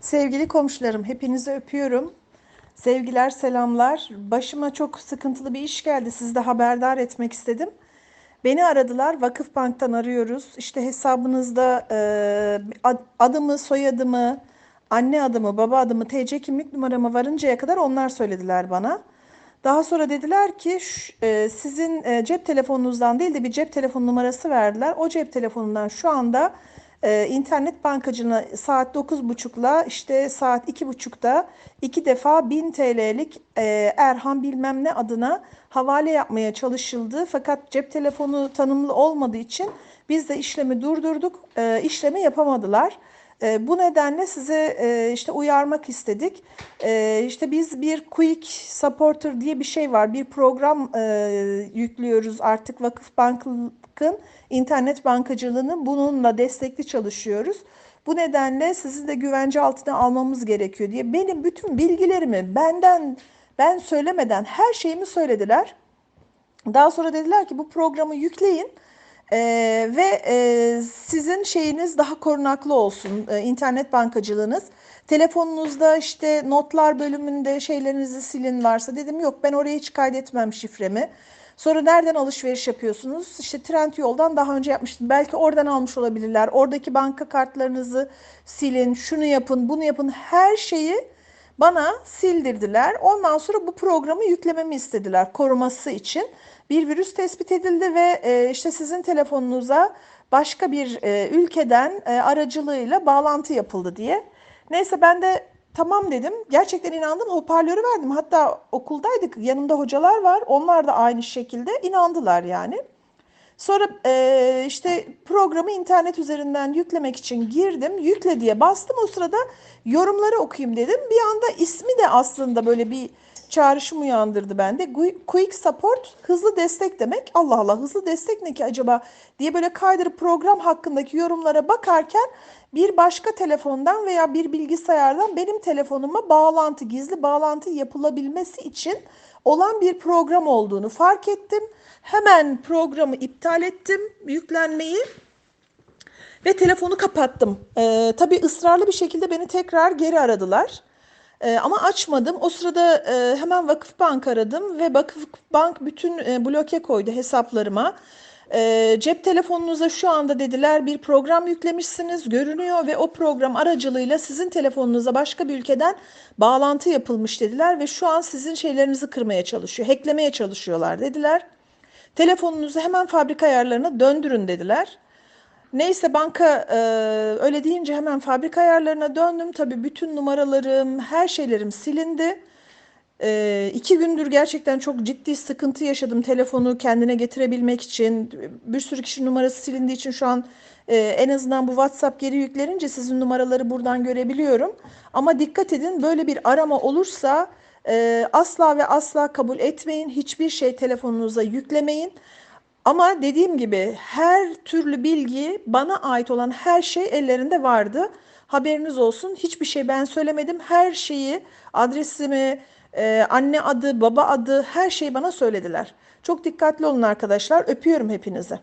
Sevgili komşularım, hepinizi öpüyorum. Sevgiler, selamlar. Başıma çok sıkıntılı bir iş geldi. Sizi de haberdar etmek istedim. Beni aradılar. Vakıfbank'tan arıyoruz. İşte hesabınızda e, ad- adımı, soyadımı, anne adımı, baba adımı, TC kimlik numaramı varıncaya kadar onlar söylediler bana. Daha sonra dediler ki "Ş- e, sizin e, cep telefonunuzdan değil de bir cep telefon numarası verdiler. O cep telefonundan şu anda e, internet bankacına saat 9.30'la işte saat 2.30'da iki defa 1000 TL'lik e, Erhan bilmem ne adına havale yapmaya çalışıldı. Fakat cep telefonu tanımlı olmadığı için biz de işlemi durdurduk. E, işlemi yapamadılar. E, bu nedenle size e, işte uyarmak istedik. E, işte biz bir Quick Supporter diye bir şey var. Bir program e, yüklüyoruz artık Vakıfbank'ın internet bankacılığını bununla destekli çalışıyoruz. Bu nedenle sizi de güvence altına almamız gerekiyor diye benim bütün bilgilerimi benden ben söylemeden her şeyimi söylediler. Daha sonra dediler ki bu programı yükleyin eee, ve eee, sizin şeyiniz daha korunaklı olsun eee, internet bankacılığınız. Telefonunuzda işte notlar bölümünde şeylerinizi silin varsa dedim yok ben oraya hiç kaydetmem şifremi. Sonra nereden alışveriş yapıyorsunuz? İşte Trendyol'dan daha önce yapmıştım. Belki oradan almış olabilirler. Oradaki banka kartlarınızı silin, şunu yapın, bunu yapın. Her şeyi bana sildirdiler. Ondan sonra bu programı yüklememi istediler koruması için. Bir virüs tespit edildi ve e, işte sizin telefonunuza başka bir e, ülkeden e, aracılığıyla bağlantı yapıldı diye. Neyse ben de tamam dedim. Gerçekten inandım. Hoparlörü verdim. Hatta okuldaydık. Yanımda hocalar var. Onlar da aynı şekilde inandılar yani. Sonra eee, işte programı internet üzerinden yüklemek için girdim. Yükle diye bastım. O sırada yorumları okuyayım dedim. Bir anda ismi de aslında böyle bir çağrışım uyandırdı bende. Quick Support hızlı destek demek. Allah Allah hızlı destek ne ki acaba diye böyle kaydırıp program hakkındaki yorumlara bakarken bir başka telefondan veya bir bilgisayardan benim telefonuma bağlantı, gizli bağlantı yapılabilmesi için olan bir program olduğunu fark ettim. Hemen programı iptal ettim, yüklenmeyi ve telefonu kapattım. Ee, tabii ısrarlı bir şekilde beni tekrar geri aradılar. Ee, ama açmadım. O sırada e, hemen Vakıfbank aradım ve Vakıfbank bütün e, bloke koydu hesaplarıma. Ee, cep telefonunuza şu anda dediler bir program yüklemişsiniz görünüyor ve o program aracılığıyla sizin telefonunuza başka bir ülkeden bağlantı yapılmış dediler ve şu an sizin şeylerinizi kırmaya çalışıyor, hacklemeye çalışıyorlar dediler. Telefonunuzu hemen fabrika ayarlarına döndürün dediler. Neyse banka e, öyle deyince hemen fabrika ayarlarına döndüm. Tabii bütün numaralarım, her şeylerim silindi. E, iki gündür gerçekten çok ciddi sıkıntı yaşadım telefonu kendine getirebilmek için. Bir sürü kişi numarası silindiği için şu an e, en azından bu WhatsApp geri yüklenince sizin numaraları buradan görebiliyorum. Ama dikkat edin böyle bir arama olursa e, asla ve asla kabul etmeyin. Hiçbir şey telefonunuza yüklemeyin. Ama dediğim gibi her türlü bilgi bana ait olan her şey ellerinde vardı. Haberiniz olsun. Hiçbir şey ben söylemedim. Her şeyi, adresimi, e, anne adı, baba adı her şeyi bana söylediler. Çok dikkatli olun arkadaşlar. Öpüyorum hepinizi.